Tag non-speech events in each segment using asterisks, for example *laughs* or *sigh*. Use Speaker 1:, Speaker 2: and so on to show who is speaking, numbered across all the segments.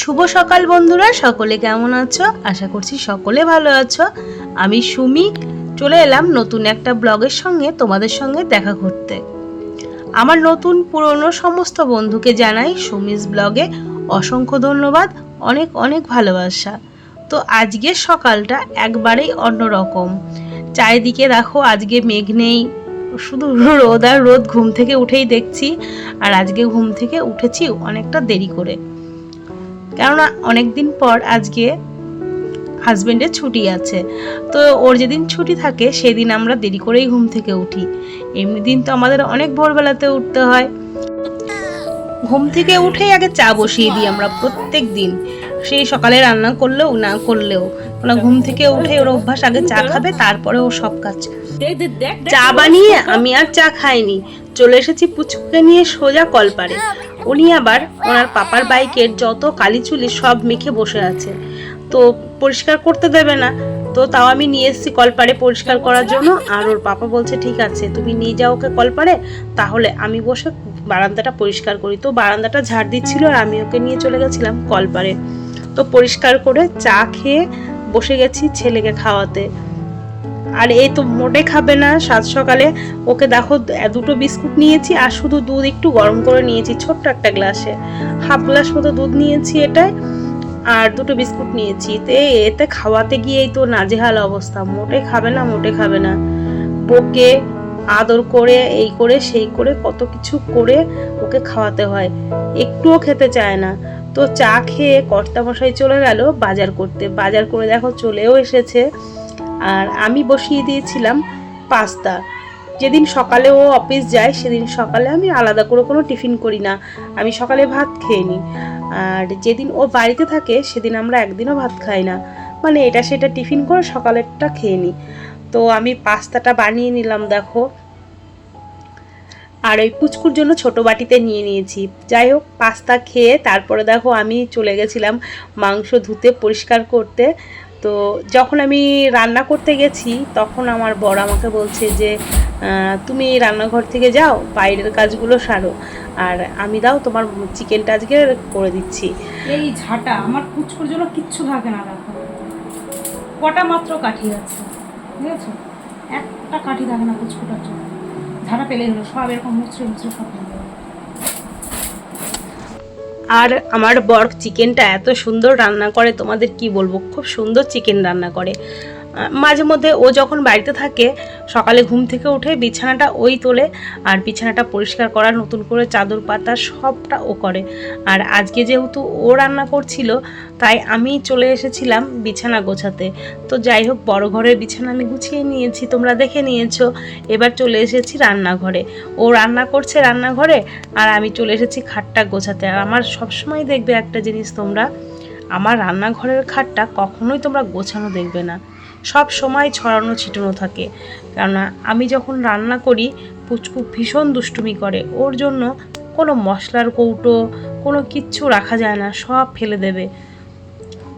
Speaker 1: শুভ সকাল বন্ধুরা, সকলে কেমন আছো? আশা করছি সকলে ভালো আছো। আমি সুমি চলে এলাম নতুন একটা ব্লগের সঙ্গে, তোমাদের সঙ্গে দেখা করতে। আমার নতুন পুরনো সমস্ত বন্ধুকে জানাই সুমিস ব্লগে অসংখ্য ধন্যবাদ, অনেক অনেক ভালোবাসা। তো আজকের সকালটা একবারেই অন্যরকম। চারিদিকে দেখো, আজকে মেঘ নেই, শুধু রোদ আর রোদ ঘুম থেকে উঠেই দেখছি, আর আজকে ঘুম থেকে উঠেছি অনেকটা দেরি করে। কেননা অনেক দিন পর আজকে হাজব্যান্ডের ছুটি আছে। তো ওর যেদিন ছুটি থাকে, সেদিন আমরা দেরি করেই ঘুম থেকে উঠি। এমনি দিন তো আমাদের অনেক ভোরবেলাতে উঠতে হয়। ঘুম থেকে উঠেই আগে চা বসিয়ে দিই আমরা প্রত্যেক দিন সেই সকালে রান্না করলেও না করলেও। মানে ঘুম থেকে উঠে ওর অভ্যাস আগে চা খাবে তারপরে ও সব কাজ চা বানিয়ে আমি আর চা খাইনি। চলে এসেছি পুচকুকে নিয়ে সোজা কলপারে। উনি আবার ওনার পাপার বাইকের যত কালিচুলি সব মেখে বসে আছে। তো পরিষ্কার করতে দেবে না। তো তাও আমি নিয়ে এসেছি কলপারে পরিষ্কার করার জন্য। আর ওর পাপা বলছে ঠিক আছে তুমি নিয়ে যাও ওকে কলপারে। তাহলে আমি বসে বারান্দাটা পরিষ্কার করি। তো বারান্দাটা ঝাড় দিচ্ছিল আর আমি ওকে নিয়ে চলে গেছিলাম কলপারে। তো পরিষ্কার করে চা খেয়ে বসে গেছি ছেলেকে খাওয়াতে। আর এই তো মোটে খাবে না, সাত সকালে ওকে দেখো দুটো বিস্কুট নিয়েছি আর শুধু দুধ একটু গরম করে নিয়েছি, ছোট্ট একটা গ্লাসে। হাফ গ্লাস মতো দুধ নিয়েছি এটায় আর দুটো বিস্কুট নিয়েছি। তে এতে খাওয়াতে গিয়েই তো নাজেহাল অবস্থা, মোটে খাবে না, মোটে খাবে না। বকে আদর করে, এই করে, সেই করে কত কিছু করে ওকে খাওয়াতে হয়। একটুও খেতে চায় না। তো চা খেয়ে কর্তামশাই চলে গেল বাজার করতে। বাজার করে দেখো চলেও এসেছে। আর আমি বসিয়ে দিয়েছিলাম পাস্তা। যেদিন সকালে ও অফিস যায়, সেদিন সকালে আমি আলাদা করে কোনো টিফিন করি না। আমি সকালে ভাত খেয়ে নিই। আর যেদিন ও বাড়িতে থাকে, সেদিন আমরা একদিনও ভাত খাই না। মানে এটা সেটা টিফিন করে সকালেরটা খেয়ে নিই। তো আমি পাস্তাটা বানিয়ে নিলাম, দেখো। আর ওই পুচকুর জন্য ছোট বাটিতে নিয়ে নিয়েছি। যাই হোক, পাস্তা খেয়ে তারপরে দেখো আমি চলে গেছিলাম মাংস ধুতে পরিষ্কার করতে। তো যখন আমি রান্না করতে গেছি, তখন আমার বর আমাকে বলছে যে তুমি রান্নাঘর থেকে যাও, বাইরের কাজগুলো সারো। আর আমি দাও তোমার চিকেনটা আজকে করে দিচ্ছি।
Speaker 2: এই ঝাঁটা, আমার পুচকুর জন্য কিচ্ছু থাকে না কটা মাত্র কাঠি আছে ঠিক আছে একটা কাঠি থাকে না পুচকুটার জন্য। পেলেই হলো, সব এরকম মুচড়ে মুচড়ে সব
Speaker 1: আর আমার বর চিকেনটা এত সুন্দর রান্না করে, তোমাদের কি বলব? খুব সুন্দর চিকেন রান্না করে। মাঝে মধ্যে ও যখন বাড়িতে থাকে, সকালে ঘুম থেকে উঠে বিছানাটা ওই তোলে আর বিছানাটা পরিষ্কার করা, নতুন করে চাদর পাতা সবটা ও করে। আর আজকে যেহেতু ও রান্না করছিল, তাই আমি চলে এসেছিলাম বিছানা গোছাতে। তো যাই হোক, বড় ঘরের বিছানা আমি গুছিয়ে নিয়েছি, তোমরা দেখে নিয়েছো। এবার চলে এসেছি রান্নাঘরে। ও রান্না করছে রান্নাঘরে, আর আমি চলে এসেছি খাটটা গোছাতে। আর আমার সবসময় দেখবে একটা জিনিস তোমরা, আমার রান্নাঘরের খাটটা কখনোই তোমরা গোছানো দেখবে না। সব সময় ছড়ানো ছিটানো থাকে। কেননা আমি যখন রান্না করি, পুচকু ভীষণ দুষ্টুমি করে। ওর জন্য কোনো মশলার কৌটো, কোনো কিচ্ছু রাখা যায় না, সব ফেলে দেবে।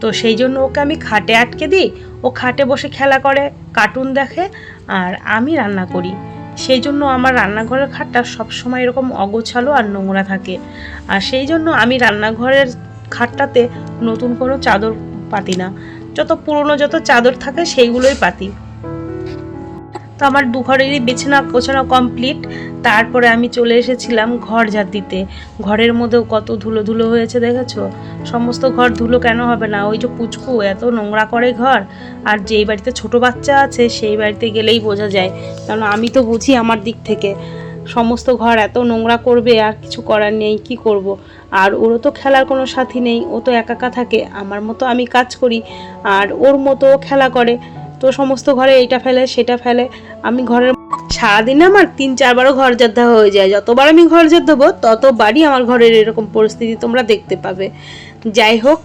Speaker 1: তো সেই জন্য ওকে আমি খাটে আটকে দিই। ও খাটে বসে খেলা করে, কার্টুন দেখে, আর আমি রান্না করি। সেই জন্য আমার রান্নাঘরের খাটটা সবসময় এরকম অগোছালো আর নোংরা থাকে। আর সেই জন্য আমি রান্নাঘরের খাটটাতে নতুন কোনো চাদর পাতি না। পুরনো যত চাদর থাকে সেইগুলোই পাতি। তো আমার দু ঘরেরই বিছানা গোছানো কমপ্লিট তারপরে আমি চলে এসেছিলাম ঘর ঝাড় দিতে। ঘরের মধ্যেও কত ধুলো ধুলো হয়েছে দেখেছ? সমস্ত ঘর ধুলো কেন হবে না? ওই যে পুচকু, এত নোংরা করে ঘর। আর যেই বাড়িতে ছোট বাচ্চা আছে, সেই বাড়িতে গেলেই বোঝা যায়। কারণ আমি তো বুঝি আমার দিক থেকে। সমস্ত ঘর এত নোংরা করবে, আর কিছু করার নেই, কি করব। আর ওরও তো খেলার কোনো সাথী নেই, ও তো একা থাকে, আমার মতো আমি কাজ করি, আর ওর মতো খেলা করে। তো সমস্ত ঘরে এইটা ফেলে, সেটা ফেলে, আমি ঘরের সারাদিনে আমার তিন, চারবারও ঘর দেওয়া হয়ে যায়। যতবার আমি ঘর ঝাড় দেবো ততবারই আমার ঘরের এরকম পরিস্থিতি তোমরা দেখতে পাবে। যাই হোক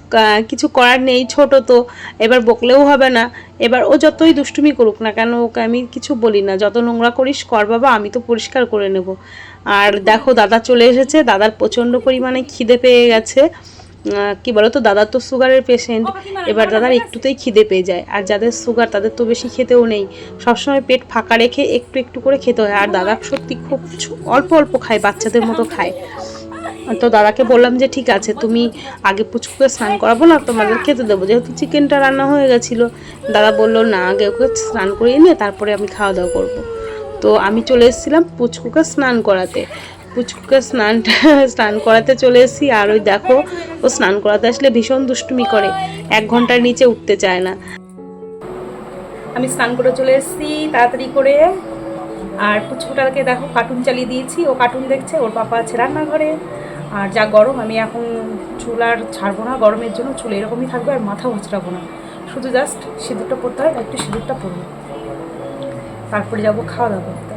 Speaker 1: কিছু করার নেই, ছোট তো, এবার বকলেও হবে না। এবার ও যতই দুষ্টুমি করুক না কেন, ওকে আমি কিছু বলি না। যত নোংরা করিস, কর বাবা, আমি তো পরিষ্কার করে নেব। আর দেখো, দাদা চলে এসেছে, দাদার প্রচণ্ড পরিমাণে খিদে পেয়ে গেছে। কি বলো তো দাদার তো সুগারের পেশেন্ট এবার দাদার একটুতেই খিদে পেয়ে যায়। আর যাদের সুগার তাদের তো বেশি খেতেও নেই। সবসময় পেট ফাঁকা রেখে একটু একটু করে খেতে হয়। আর দাদা সত্যি খুব অল্প অল্প খায় বাচ্চাদের মতো খায়। তো দাদাকে বললাম যে ঠিক আছে তুমি আগে পুচকুকে স্নান করাবো না তোমাদের খেতে দেবো। যেহেতু চিকেনটা রান্না হয়ে গেছিল দাদা বলল না আগে ওকে স্নান করিয়ে নিয়ে তারপরে আমি খাওয়া দাওয়া করব। তো আমি চলে এসেছিলাম পুচকুকে স্নান করাতে। পুচকুকে স্নানটা *laughs* স্নান করাতে চলে এসেছি। আর ওই দেখো, ও স্নান করাতে আসলে ভীষণ দুষ্টুমি করে, এক ঘণ্টার নিচে উঠতে চায় না। আমি স্নান করে চলে এসেছি তাড়াতাড়ি করে। আর পুচকুটাকে দেখো কার্টুন চালিয়ে দিয়েছি। ও কার্টুন দেখছে, ওর পাপা আছে রান্নাঘরে। আর যা গরম, আমি এখন চুল আর ছাড়বো না, গরমের জন্য চুল এরকমই থাকবে আর মাথা হচড়াবো না। শুধু জাস্ট সিঁদুরটা পরতে হয়, একটু সিঁদুরটা পরবো। তারপরে যাব খাওয়া দাওয়া করতে।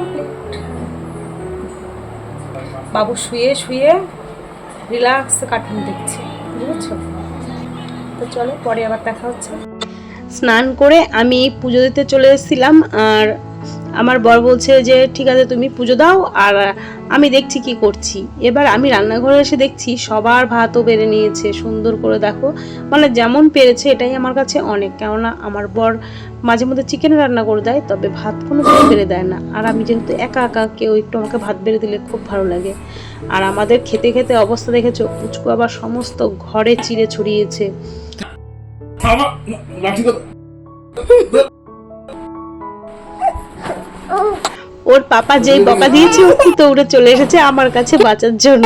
Speaker 1: Complete. বাবু শুয়ে শুয়ে রিল্যাক্স কার্টুন দেখছে, বুঝেছ তো চলো পরে আবার দেখা হচ্ছে স্নান করে আমি পুজো দিতে চলে এসেছিলাম আর আমার বর বলছে যে, ঠিক আছে, তুমি পুজো দাও আর আমি দেখছি কি করছি। এবার আমি রান্নাঘরে এসে দেখছি সবার ভাতও বেড়ে নিয়েছে, সুন্দর করে দেখো। মানে যেমন পেরেছে এটাই আমার কাছে অনেক, কেননা আমার বর মাঝে মধ্যে চিকেন রান্না করে দেয়, তবে ভাত কোনো কিছু বেড়ে দেয় না। আর আমি যেহেতু একা একা, কেউ একটু আমাকে ভাত বেড়ে দিলে খুব ভালো লাগে। আর আমাদের খেতে খেতে অবস্থা দেখেছ, পুচকু আবার সমস্ত ঘরে চিড়ে ছড়িয়েছে। ওর পাপা যেই বকা দিয়েছে ও কি দৌড়ে চলে এসেছে আমার কাছে বাঁচার জন্য।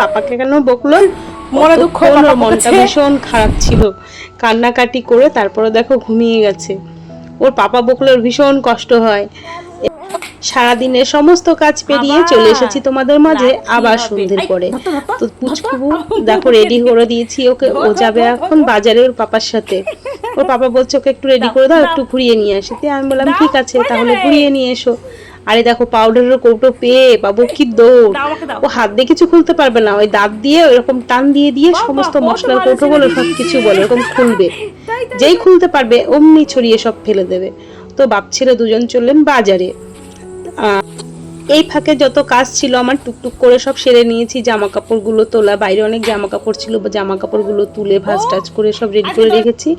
Speaker 1: পাপাকে কেন বকলো? মনে দুঃখ মনটা ভীষণ খারাপ ছিল। কান্নাকাটি করে তারপরে দেখো ঘুমিয়ে গেছে। ওর পাপা বকলে ওর ভীষণ কষ্ট হয়। সারাদিনের সমস্ত কাজ পেরিয়ে চলে এসেছি তোমাদের মাঝে আবার সন্ধ্যের পরে। তো পুচকু দেখো রেডি করে দিয়েছি ওকে। ও যাবে এখন বাজারে ওর পাপার সাথে। ওর পাপা বলছে ওকে একটু রেডি করে দাও একটু ঘুরিয়ে নিয়ে আসি। তো আমি বললাম ঠিক আছে তাহলে ঘুরিয়ে নিয়ে এসো। আরে দেখো পাউডারের কৌটো পেয়ে বাবু কি দৌড়। ও হাত দিয়ে কিছু খুলতে পারবে না ওই দাঁত দিয়ে ওইরকম টান দিয়ে দিয়ে সমস্ত মশলার কৌটো বলে সব কিছু বলে এরকম খুলবে। যেই খুলতে পারবে অমনি ছড়িয়ে সব ফেলে দেবে। তো বাপ ছেলে দুজন চললেন বাজারে। আহ, এই ফাঁকে যত কাজ ছিল আমার টুকটুক করে সব সেরে নিয়েছি জামা কাপড়গুলো তোলা। বাইরে অনেক জামা কাপড় ছিল জামা কাপড়গুলো তুলে ভাজ টাজ করে সব রেডি করে রেখেছি।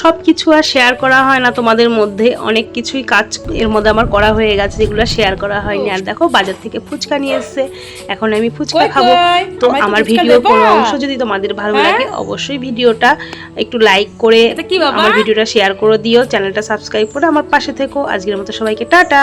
Speaker 1: সব কিছু আর শেয়ার করা হয় না তোমাদের মধ্যে। অনেক কিছুই কাজ এর মধ্যে আমার করা হয়ে গেছে যেগুলো শেয়ার করা হয়নি। আর দেখো বাজার থেকে ফুচকা নিয়ে এসছে। এখন আমি ফুচকা খাব। তো আমার
Speaker 2: ভিডিও
Speaker 1: ভিডিওর কোনো অংশ যদি তোমাদের ভালো
Speaker 2: হ্যাঁ?
Speaker 1: লাগে অবশ্যই ভিডিওটা একটু লাইক করে? আমার ভিডিওটা শেয়ার করে দিও। চ্যানেলটা সাবস্ক্রাইব করে আমার পাশে থেকো। আজকের মতো সবাইকে টাটা।